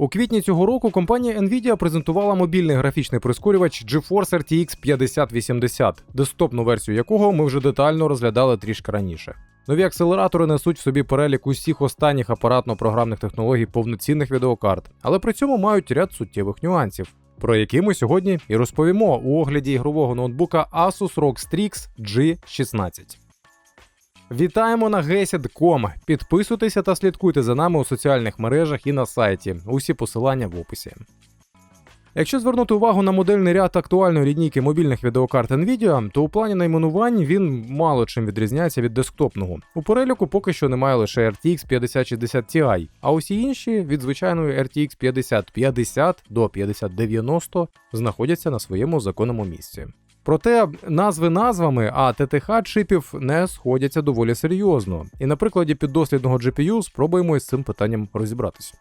У квітні цього року компанія Nvidia презентувала мобільний графічний прискорювач GeForce RTX 5080, десктопну версію якого ми вже детально розглядали трішки раніше. Нові акселератори несуть в собі перелік усіх останніх апаратно-програмних технологій повноцінних відеокарт, але при цьому мають ряд суттєвих нюансів, про які ми сьогодні і розповімо у огляді ігрового ноутбука Asus ROG Strix G16. Вітаємо на GESID.com. Підписуйтеся та слідкуйте за нами у соціальних мережах і на сайті. Усі посилання в описі. Якщо звернути увагу на модельний ряд актуальної лінійки мобільних відеокарт Nvidia, то у плані найменувань він мало чим відрізняється від десктопного. У переліку поки що немає лише RTX 5060 Ti, а усі інші від звичайної RTX 5050 до 5090 знаходяться на своєму законному місці. Проте назви назвами, а ТТХ чипів не сходяться доволі серйозно. І на прикладі піддослідного GPU спробуємо із цим питанням розібратися.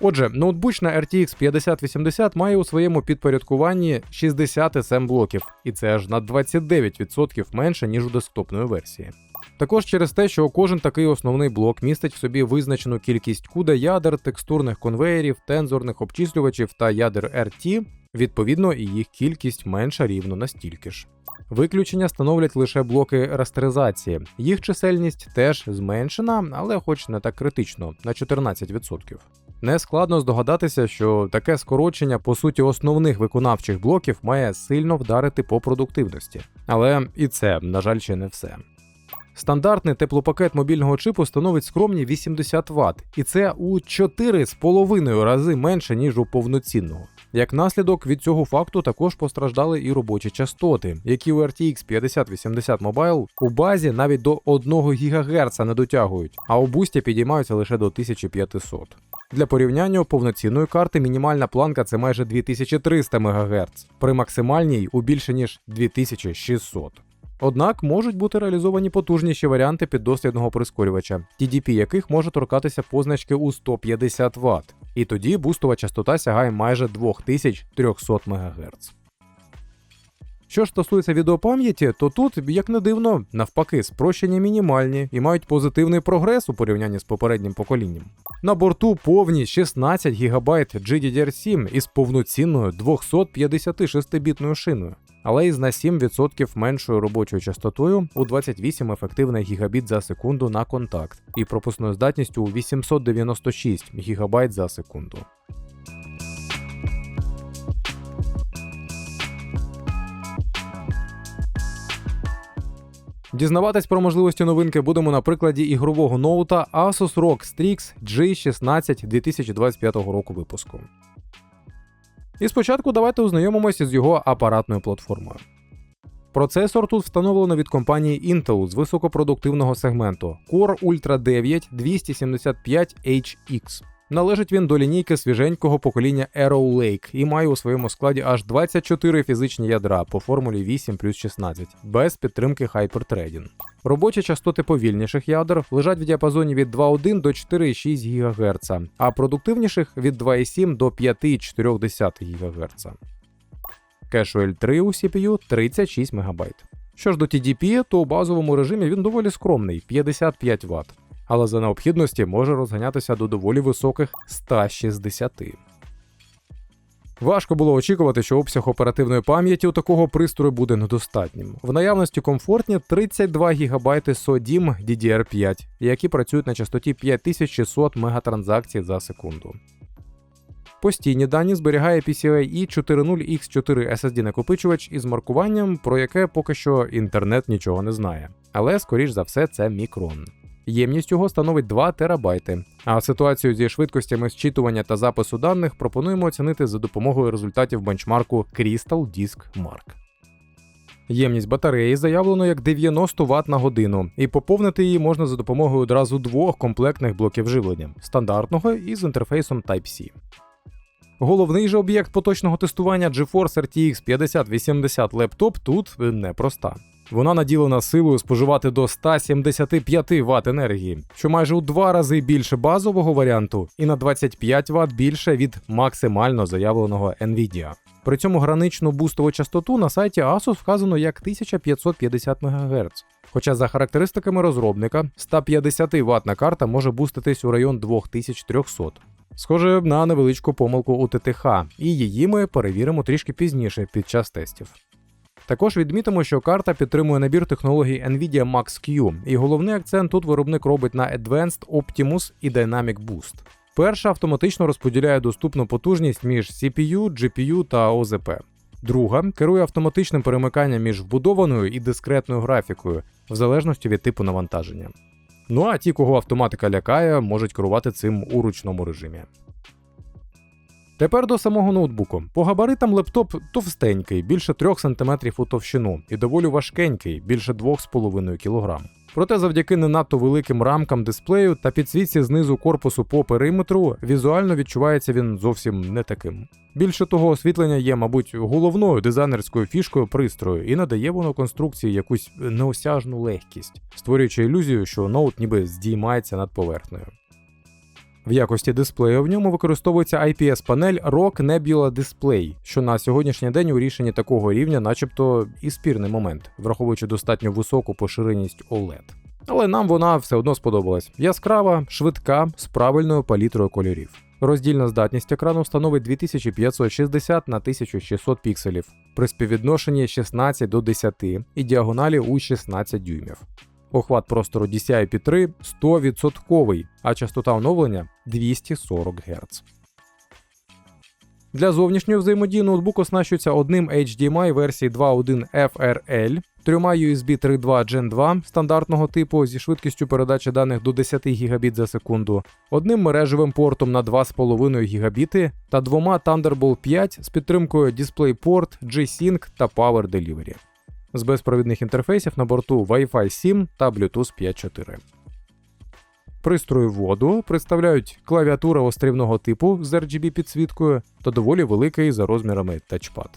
Отже, ноутбучна RTX 5080 має у своєму підпорядкуванні 60 SM блоків, і це аж на 29% менше, ніж у десктопної версії. Також через те, що кожен такий основний блок містить в собі визначену кількість CUDA ядер, текстурних конвеєрів, тензорних обчислювачів та ядер RT, відповідно, і їх кількість менша рівно настільки ж. Виключення становлять лише блоки растеризації. Їх чисельність теж зменшена, але хоч не так критично, на 14%. Нескладно здогадатися, що таке скорочення по суті основних виконавчих блоків має сильно вдарити по продуктивності. Але і це, на жаль, ще не все. Стандартний теплопакет мобільного чипу становить скромні 80 Вт, і це у 4,5 рази менше, ніж у повноцінного. Як наслідок від цього факту також постраждали і робочі частоти, які у RTX 5080 Mobile у базі навіть до 1 ГГц не дотягують, а у бусті підіймаються лише до 1500. Для порівняння повноцінної карти мінімальна планка це майже 2300 МГц, при максимальній у більше ніж 2600. Однак можуть бути реалізовані потужніші варіанти піддослідного прискорювача, TDP яких може торкатися позначки у 150 Вт, і тоді бустова частота сягає майже 2300 МГц. Що ж стосується відеопам'яті, то тут, як не дивно, навпаки, спрощення мінімальні і мають позитивний прогрес у порівнянні з попереднім поколінням. На борту повні 16 ГБ GDDR7 із повноцінною 256-бітною шиною, але із на 7% меншою робочою частотою у 28 ефективних гігабіт за секунду на контакт і пропускною здатністю у 896 ГБ за секунду. Дізнаватись про можливості новинки будемо на прикладі ігрового ноута Asus ROG Strix G16 2025 року випуску. І спочатку давайте ознайомимося з його апаратною платформою. Процесор тут встановлено від компанії Intel з високопродуктивного сегменту Core Ultra 9 275HX. Належить він до лінійки свіженького покоління Arrow Lake і має у своєму складі аж 24 фізичні ядра по формулі 8 плюс 16, без підтримки Hyperthreading. Робочі частоти повільніших ядер лежать в діапазоні від 2,1 до 4,6 ГГц, а продуктивніших від 2,7 до 5,4 ГГц. Кешу L3 у CPU 36 МБ. Що ж до TDP, то у базовому режимі він доволі скромний 55 Вт але за необхідності може розганятися до доволі високих 160. Важко було очікувати, що обсяг оперативної пам'яті у такого пристрою буде недостатнім. В наявності комфортні 32 ГБ SODIMM DDR5, які працюють на частоті 5600 мегатранзакцій за секунду. Постійні дані зберігає PCIe 40X4 SSD накопичувач із маркуванням, про яке поки що інтернет нічого не знає. Але, скоріш за все, це мікрон. Ємність його становить 2 терабайти. А ситуацію зі швидкостями зчитування та запису даних пропонуємо оцінити за допомогою результатів бенчмарку Crystal Disk Mark. Ємність батареї заявлено як 90 Вт на годину, і поповнити її можна за допомогою одразу двох комплектних блоків живлення стандартного і з інтерфейсом Type-C. Головний же об'єкт поточного тестування GeForce RTX 5080 Laptop тут непроста. Вона наділена силою споживати до 175 Вт енергії, що майже у два рази більше базового варіанту, і на 25 Вт більше від максимально заявленого Nvidia. При цьому граничну бустову частоту на сайті Asus вказано як 1550 МГц. Хоча за характеристиками розробника 150 ватна карта може буститись у район 2300. Схоже на невеличку помилку у ТТХ, і її ми перевіримо трішки пізніше під час тестів. Також відмітимо, що карта підтримує набір технологій Nvidia Max-Q, і головний акцент тут виробник робить на Advanced Optimus і Dynamic Boost. Перша автоматично розподіляє доступну потужність між CPU, GPU та ОЗП. Друга керує автоматичним перемиканням між вбудованою і дискретною графікою, в залежності від типу навантаження. Ну а ті, кого автоматика лякає, можуть керувати цим у ручному режимі. Тепер до самого ноутбуку. По габаритам лептоп товстенький, більше 3 см у товщину, і доволі важкенький, більше 2,5 кг. Проте завдяки не надто великим рамкам дисплею та підсвітці знизу корпусу по периметру, візуально відчувається він зовсім не таким. Більше того, освітлення є, мабуть, головною дизайнерською фішкою пристрою, і надає воно конструкції якусь неосяжну легкість, створюючи ілюзію, що ноут ніби здіймається над поверхнею. В якості дисплею в ньому використовується IPS-панель ROG Nebula Display, що на сьогоднішній день у рішенні такого рівня, начебто, і спірний момент, враховуючи достатньо високу поширеність OLED. Але нам вона все одно сподобалась. Яскрава, швидка, з правильною палітрою кольорів. Роздільна здатність екрану становить 2560 на 1600 пікселів при співвідношенні 16 до 10 і діагоналі у 16 дюймів. Охват простору DCI-P3 100%, а частота оновлення 240 Гц. Для зовнішньої взаємодії ноутбук оснащується одним HDMI версії 2.1 FRL, трьома USB 3.2 Gen 2 стандартного типу зі швидкістю передачі даних до 10 Гбіт за секунду, одним мережевим портом на 2,5 Гбіти та двома Thunderbolt 5 з підтримкою DisplayPort, G-Sync та Power Delivery з безпровідних інтерфейсів на борту Wi-Fi 7 та Bluetooth 5.4. Пристрої воду представляють клавіатура острівного типу з RGB підсвіткою та доволі великий за розмірами тачпад.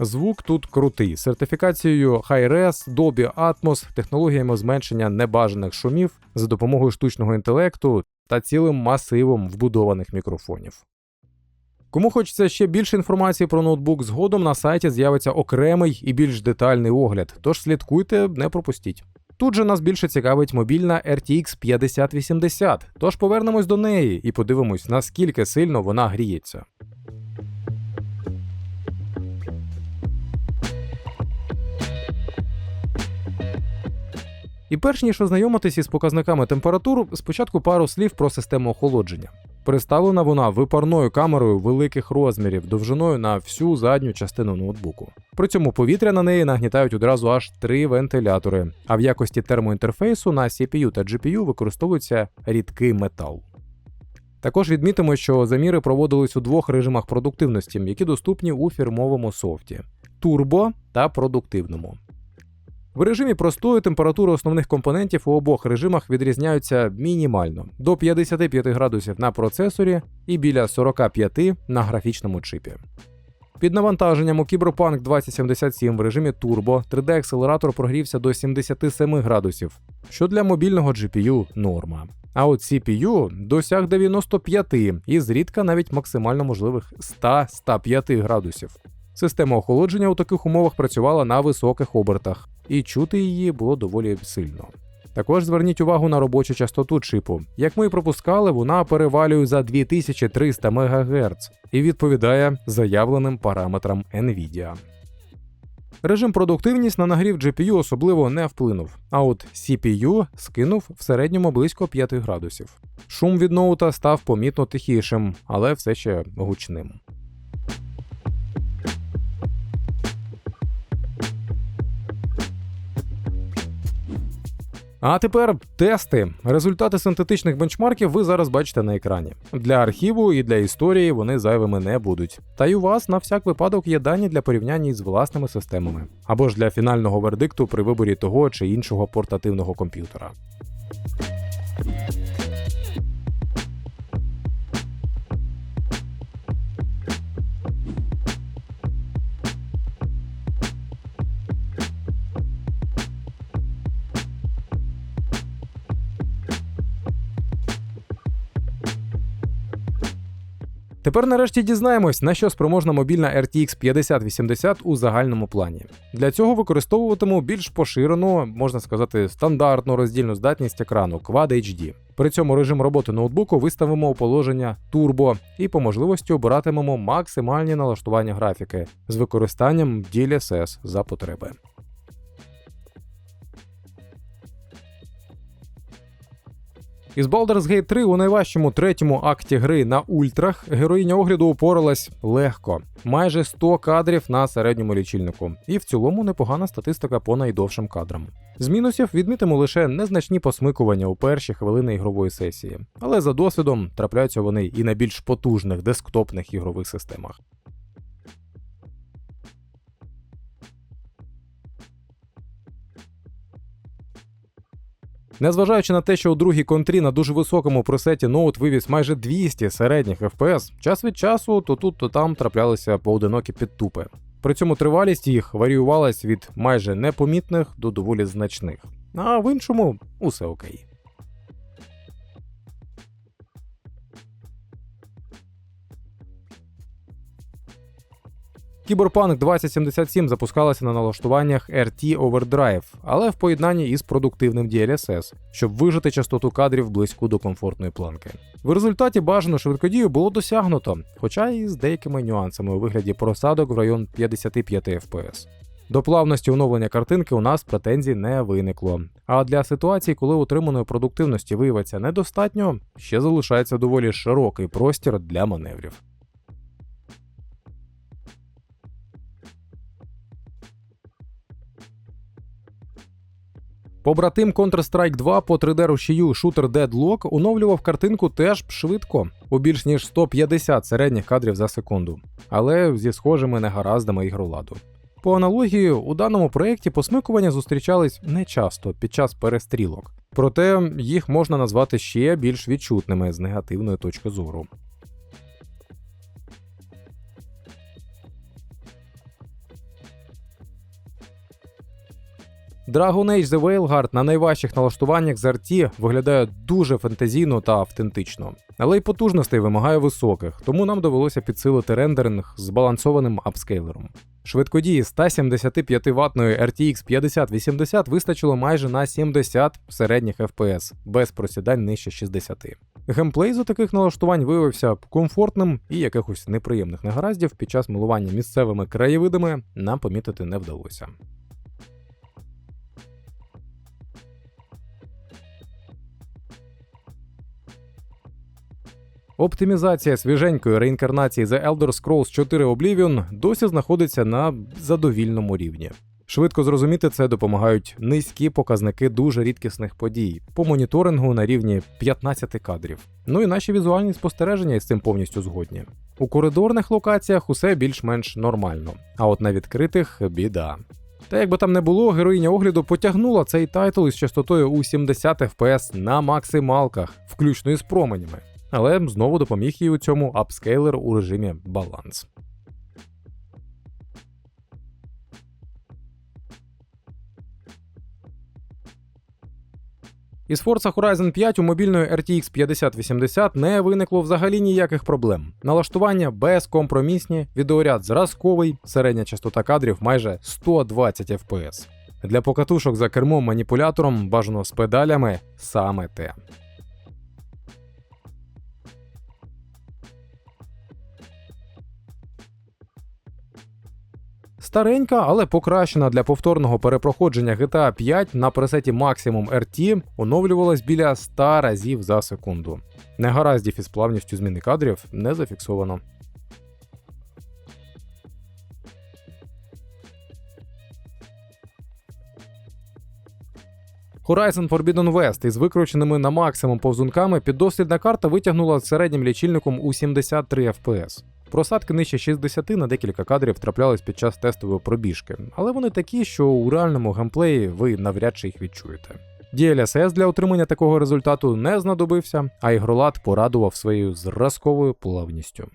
Звук тут крутий, сертифікацією Hi-Res, Dolby Atmos, технологіями зменшення небажаних шумів за допомогою штучного інтелекту та цілим масивом вбудованих мікрофонів. Кому хочеться ще більше інформації про ноутбук, згодом на сайті з'явиться окремий і більш детальний огляд, тож слідкуйте, не пропустіть. Тут же нас більше цікавить мобільна RTX 5080, тож повернемось до неї і подивимось, наскільки сильно вона гріється. І перш ніж ознайомитись із показниками температур, спочатку пару слів про систему охолодження. Представлена вона випарною камерою великих розмірів, довжиною на всю задню частину ноутбуку. При цьому повітря на неї нагнітають одразу аж три вентилятори, а в якості термоінтерфейсу на CPU та GPU використовується рідкий метал. Також відмітимо, що заміри проводились у двох режимах продуктивності, які доступні у фірмовому софті турбо та продуктивному. В режимі простої температури основних компонентів у обох режимах відрізняються мінімально до 55 градусів на процесорі і біля 45 на графічному чипі. Під навантаженням у Cyberpunk 2077 в режимі Turbo 3D-акселератор прогрівся до 77 градусів, що для мобільного GPU норма. А от CPU досяг 95 і зрідка навіть максимально можливих 100-105 градусів. Система охолодження у таких умовах працювала на високих обертах, і чути її було доволі сильно. Також зверніть увагу на робочу частоту чипу. Як ми і пропускали, вона перевалює за 2300 МГц і відповідає заявленим параметрам NVIDIA. Режим продуктивність на нагрів GPU особливо не вплинув, а от CPU скинув в середньому близько 5 градусів. Шум від ноута став помітно тихішим, але все ще гучним. А тепер тести. Результати синтетичних бенчмарків ви зараз бачите на екрані. Для архіву і для історії вони зайвими не будуть. Та й у вас на всяк випадок є дані для порівняння із власними системами, або ж для фінального вердикту при виборі того чи іншого портативного комп'ютера. Тепер нарешті дізнаємось, на що спроможна мобільна RTX 5080 у загальному плані. Для цього використовуватиму більш поширену, можна сказати, стандартну роздільну здатність екрану Quad HD. При цьому режим роботи ноутбуку виставимо у положення Turbo і по можливості обиратимемо максимальні налаштування графіки з використанням DLSS за потреби. Із Baldur's Gate 3 у найважчому третьому акті гри на ультрах героїня огляду упоралась легко, майже 100 кадрів на середньому лічильнику, і в цілому непогана статистика по найдовшим кадрам. З мінусів відмітимо лише незначні посмикування у перші хвилини ігрової сесії, але за досвідом трапляються вони і на більш потужних десктопних ігрових системах. Незважаючи на те, що у другій контрі на дуже високому пресеті ноут вивіз майже 200 середніх FPS, час від часу то тут, то там траплялися поодинокі підтупи. При цьому тривалість їх варіювалась від майже непомітних до доволі значних. А в іншому усе окей. Кіберпанк 2077 запускалася на налаштуваннях RT Overdrive, але в поєднанні із продуктивним DLSS, щоб вижити частоту кадрів близьку до комфортної планки. В результаті бажану швидкодію було досягнуто, хоча і з деякими нюансами у вигляді просадок в район 55 FPS. До плавності оновлення картинки у нас претензій не виникло. А для ситуації, коли отриманої продуктивності виявиться недостатньо, ще залишається доволі широкий простір для маневрів. Побратим Counter-Strike 2 по 3D рушію шутер Deadlock оновлював картинку теж швидко, у більш ніж 150 середніх кадрів за секунду, але зі схожими негараздами ігроладу. По аналогії, у даному проєкті посмикування зустрічались не часто під час перестрілок, проте їх можна назвати ще більш відчутними з негативної точки зору. Dragon Age The Veilguard на найважчих налаштуваннях з RT виглядає дуже фантазійно та автентично, але й потужностей вимагає високих, тому нам довелося підсилити рендеринг з збалансованим апскейлером. Швидкодії 175 ватної RTX 5080 вистачило майже на 70 середніх FPS, без просідань нижче 60. Геймплей за таких налаштувань виявився комфортним і якихось неприємних негараздів під час милування місцевими краєвидами нам помітити не вдалося. Оптимізація свіженької реінкарнації The Elder Scrolls 4 Oblivion досі знаходиться на задовільному рівні. Швидко зрозуміти це допомагають низькі показники дуже рідкісних подій по моніторингу на рівні 15 кадрів. Ну і наші візуальні спостереження із цим повністю згодні. У коридорних локаціях усе більш-менш нормально, а от на відкритих біда. Та як би там не було, героїня огляду потягнула цей тайтл із частотою у 70 FPS на максималках, включно із променями але знову допоміг їй у цьому апскейлер у режимі баланс. Із Forza Horizon 5 у мобільної RTX 5080 не виникло взагалі ніяких проблем. Налаштування безкомпромісні, відеоряд зразковий, середня частота кадрів майже 120 FPS. Для покатушок за кермом маніпулятором бажано з педалями саме те. Старенька, але покращена для повторного перепроходження GTA 5 на пресеті Maximum RT оновлювалась біля 100 разів за секунду. Негараздів із плавністю зміни кадрів не зафіксовано. Horizon Forbidden West із викрученими на максимум повзунками піддослідна карта витягнула середнім лічильником у 73 FPS. Просадки нижче 60 на декілька кадрів траплялись під час тестової пробіжки, але вони такі, що у реальному геймплеї ви навряд чи їх відчуєте. DLSS для отримання такого результату не знадобився, а ігролад порадував своєю зразковою плавністю.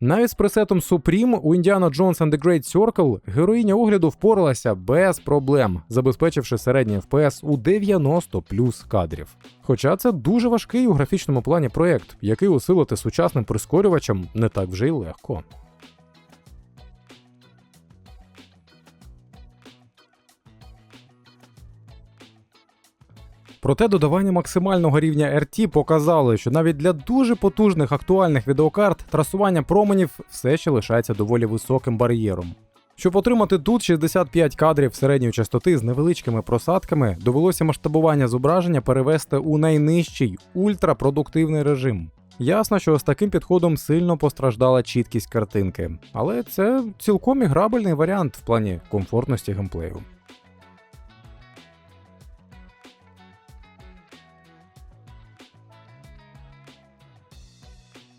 Навіть з пресетом Supreme у Indiana Jones and the Great Circle героїня огляду впоралася без проблем, забезпечивши середній FPS у 90 плюс кадрів. Хоча це дуже важкий у графічному плані проект, який усилити сучасним прискорювачем не так вже й легко. Проте додавання максимального рівня RT показало, що навіть для дуже потужних актуальних відеокарт трасування променів все ще лишається доволі високим бар'єром. Щоб отримати тут 65 кадрів середньої частоти з невеличкими просадками, довелося масштабування зображення перевести у найнижчий ультрапродуктивний режим. Ясно, що з таким підходом сильно постраждала чіткість картинки, але це цілком іграбельний варіант в плані комфортності геймплею.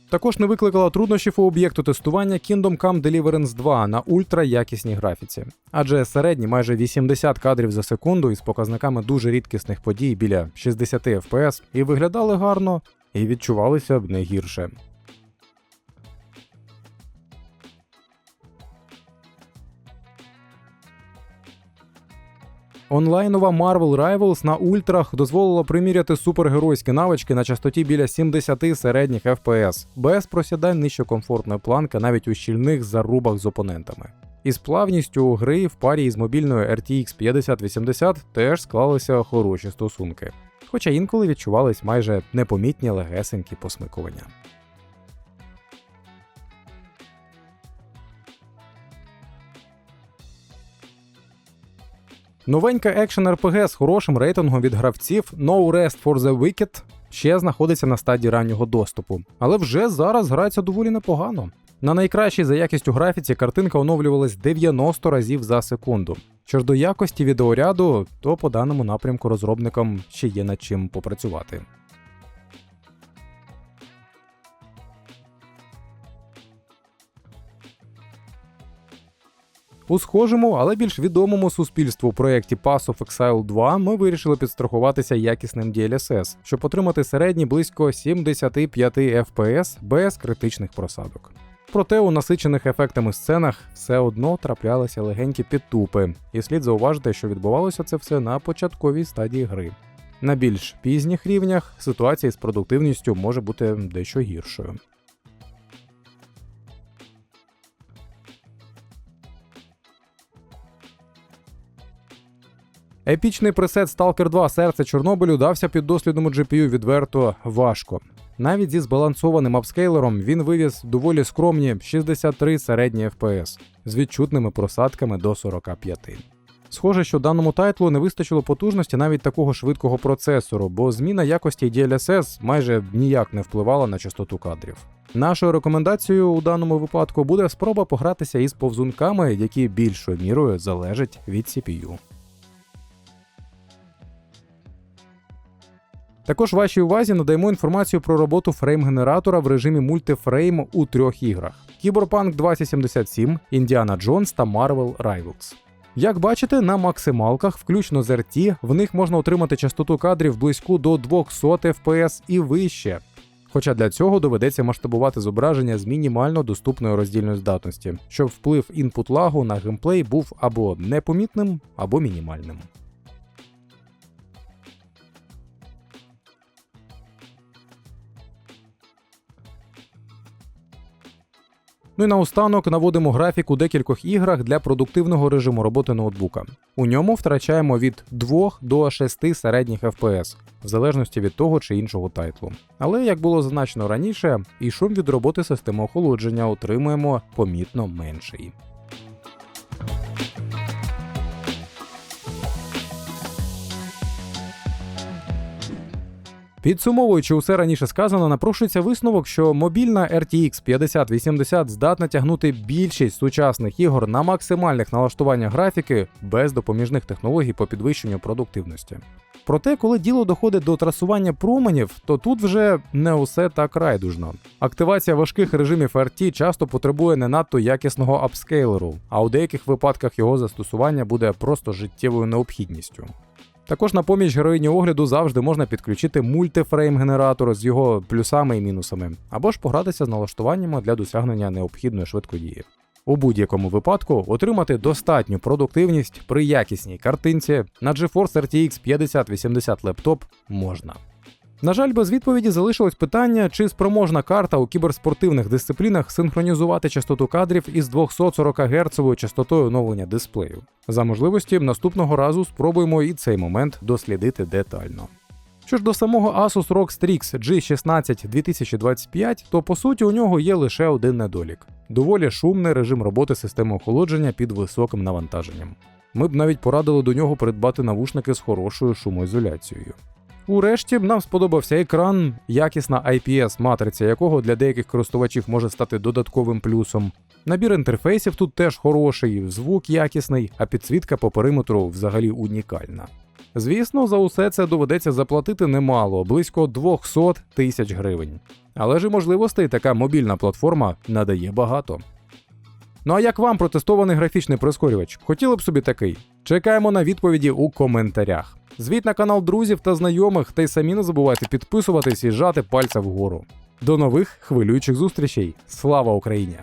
Також не викликала труднощів у об'єкту тестування Kingdom Come Deliverance 2 на ультраякісній графіці, адже середні майже 80 кадрів за секунду із показниками дуже рідкісних подій біля 60 FPS і виглядали гарно, і відчувалися б не гірше. Онлайнова Marvel Rivals на ультрах дозволила приміряти супергеройські навички на частоті біля 70 середніх FPS, без просідань нижче комфортної планки навіть у щільних зарубах з опонентами. Із плавністю гри в парі із мобільною RTX 5080 теж склалися хороші стосунки, хоча інколи відчувались майже непомітні легесенькі посмикування. Новенька екшен RPG з хорошим рейтингом від гравців No Rest for the Wicked ще знаходиться на стадії раннього доступу, але вже зараз грається доволі непогано. На найкращій за якістю графіці картинка оновлювалась 90 разів за секунду. Що ж до якості відеоряду, то по даному напрямку розробникам ще є над чим попрацювати. У схожому, але більш відомому суспільству проєкті Pass of Exile 2 ми вирішили підстрахуватися якісним DLSS, щоб отримати середній близько 75 FPS без критичних просадок. Проте у насичених ефектами сценах все одно траплялися легенькі підтупи, і слід зауважити, що відбувалося це все на початковій стадії гри. На більш пізніх рівнях ситуація з продуктивністю може бути дещо гіршою. Епічний пресет Stalker 2 серце Чорнобилю дався під дослідному GPU відверто важко. Навіть зі збалансованим апскейлером він вивіз доволі скромні 63 середні FPS з відчутними просадками до 45. Схоже, що даному тайтлу не вистачило потужності навіть такого швидкого процесору, бо зміна якості DLSS майже ніяк не впливала на частоту кадрів. Нашою рекомендацією у даному випадку буде спроба погратися із повзунками, які більшою мірою залежать від CPU. Також вашій увазі надаємо інформацію про роботу фрейм-генератора в режимі мультифрейм у трьох іграх: Cyberpunk 2077, Indiana Jones та Marvel Rivals. Як бачите, на максималках, включно з RT, в них можна отримати частоту кадрів близьку до 200 FPS і вище. Хоча для цього доведеться масштабувати зображення з мінімально доступною роздільною здатності, щоб вплив інпут лагу на геймплей був або непомітним, або мінімальним. Ну і наостанок наводимо графік у декількох іграх для продуктивного режиму роботи ноутбука. У ньому втрачаємо від 2 до 6 середніх FPS, в залежності від того чи іншого тайтлу. Але як було зазначено раніше, і шум від роботи системи охолодження отримуємо помітно менший. Підсумовуючи усе раніше сказано, напрошується висновок, що мобільна RTX 5080 здатна тягнути більшість сучасних ігор на максимальних налаштуваннях графіки без допоміжних технологій по підвищенню продуктивності. Проте, коли діло доходить до трасування променів, то тут вже не усе так райдужно. Активація важких режимів RT часто потребує не надто якісного апскейлеру, а у деяких випадках його застосування буде просто життєвою необхідністю. Також на поміч героїні огляду завжди можна підключити мультифрейм-генератор з його плюсами і мінусами, або ж погратися з налаштуваннями для досягнення необхідної швидкодії. У будь-якому випадку отримати достатню продуктивність при якісній картинці на GeForce RTX 5080 лептоп можна. На жаль, без відповіді залишилось питання, чи спроможна карта у кіберспортивних дисциплінах синхронізувати частоту кадрів із 240 Гц частотою оновлення дисплею. За можливості наступного разу спробуємо і цей момент дослідити детально. Що ж до самого Asus ROG Strix G16 2025, то по суті у нього є лише один недолік: доволі шумний режим роботи системи охолодження під високим навантаженням. Ми б навіть порадили до нього придбати навушники з хорошою шумоізоляцією. Урешті нам сподобався екран, якісна IPS-матриця якого для деяких користувачів може стати додатковим плюсом. Набір інтерфейсів тут теж хороший, звук якісний, а підсвітка по периметру взагалі унікальна. Звісно, за усе це доведеться заплатити немало, близько 200 тисяч гривень. Але ж і можливостей така мобільна платформа надає багато. Ну а як вам протестований графічний прискорювач? Хотіли б собі такий? Чекаємо на відповіді у коментарях. Звіть на канал друзів та знайомих, та й самі не забувайте підписуватись і жати пальця вгору. До нових хвилюючих зустрічей. Слава Україні!